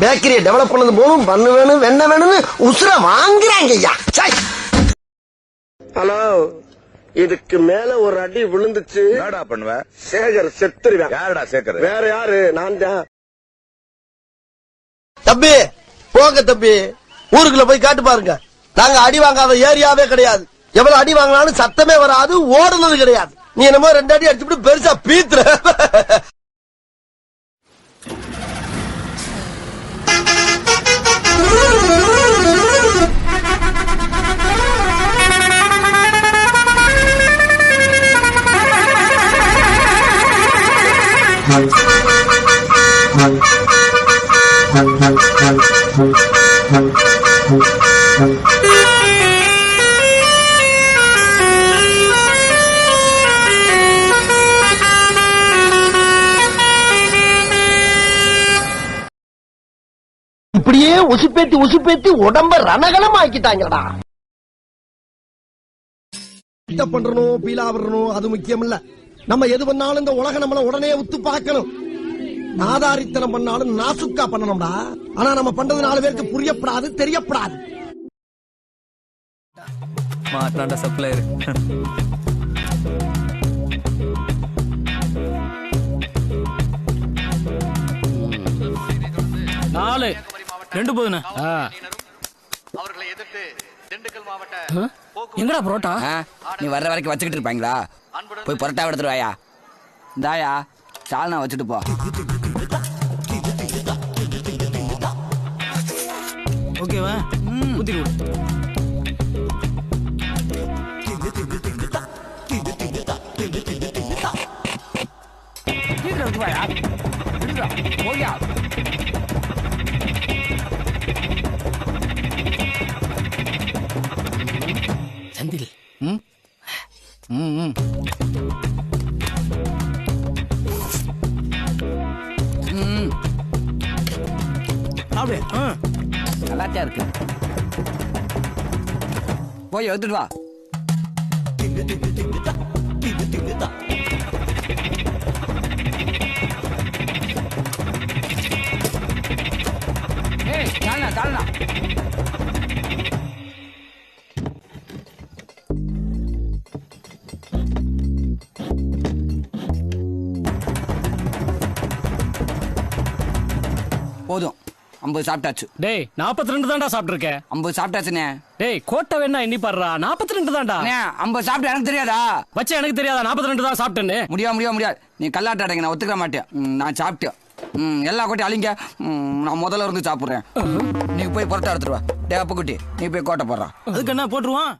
பேக்கரியை develop பண்ணது போதும். பண்ணு வேணும் வெண்ண வேணும்னு உசுர வாங்குறாங்க ஐயா. ஹலோ இதுக்கு மேல ஒரு அடி விழுந்துச்சு. என்னடா பண்ணுவ? சேகர் செத்துருவேன். யாருடா சேக்கர் வேற யாரு? நான் தான். தம்பி போங்க தம்பி. ஊருக்குள்ள போய் காட்டு பாருங்க. நாங்க அடி வாங்காத ஏரியாவே கிடையாது. எவ்வளவு அடி வாங்கினாலும் சத்தமே வராது ஓடுனது கிடையாது. நீ என்னமோ ரெண்டு அடி அடிச்சுட்டு பெருசா பீத்துற. இப்படியே உசுப்பேத்தி உசுப்பேத்தி உடம்ப ரணகலம் ஆக்கிட்டாங்கடா பண்றணும் பீலா வரணும் அது முக்கியம் இல்ல நம்ம எது பண்ணாலும் இந்த உலகம் நம்மள உடனே உத்து பார்க்கணும். நாதாரித்தனம் பண்ணாலும் நாசுக்கா பண்ணணும்டா. ஆனா நம்ம பண்றது நாலு பேருக்கு புரியப்படாது தெரியப்படாது. மாட்டாண்டா சப்ளையர் நாலு. ரெண்டு போதுண்ணே. அவர்களை எதிர்த்து எங்கடா புரோட்டா? நீ வர்ற வரைக்கும் வச்சுக்கிட்டு இருப்பாங்களா? போய் புரட்டா எடுத்துட்டு வாயா. இந்தாயா சால்னா வச்சுட்டு போ. ஓகேவா? ஊத்தி கொடு. செந்தில் அப்படியே ஆ. இருக்கு. போய் எடுத்துட்டு வா. ஏய் தாழ்னா சால்னா போதும். ஐம்பது சாப்பிட்டாச்சு. டேய் நாற்பத்தி ரெண்டு தான்டா சாப்பிட்டுருக்கேன் ஐம்பது சாப்பிட்டாச்சுண்ணே. டேய் கோட்டை வேணா எண்ணி பாடுறா நாற்பத்தி ரெண்டு தான்டா. ஐம்பது சாப்பிட்டு எனக்கு தெரியாதா? வச்சா எனக்கு தெரியாதா? நாற்பத்தி ரெண்டு தான் சாப்பிட்டேன்னு. முடியாது முடியாது முடியாது. நீ கல்லாட்ட அடைங்க நான் ஒத்துக்க மாட்டேன். நான் சாப்பிட்டேன். ம், எல்லா கோட்டையும் அழிங்க. நான் முதல்ல இருந்து சாப்பிட்றேன். நீ போய் புரட்டா எடுத்துட்டு வா. டே அப்பு குட்டி நீ போய் கோட்டை போடுறா. அதுக்கு என்ன போட்டுருவான்?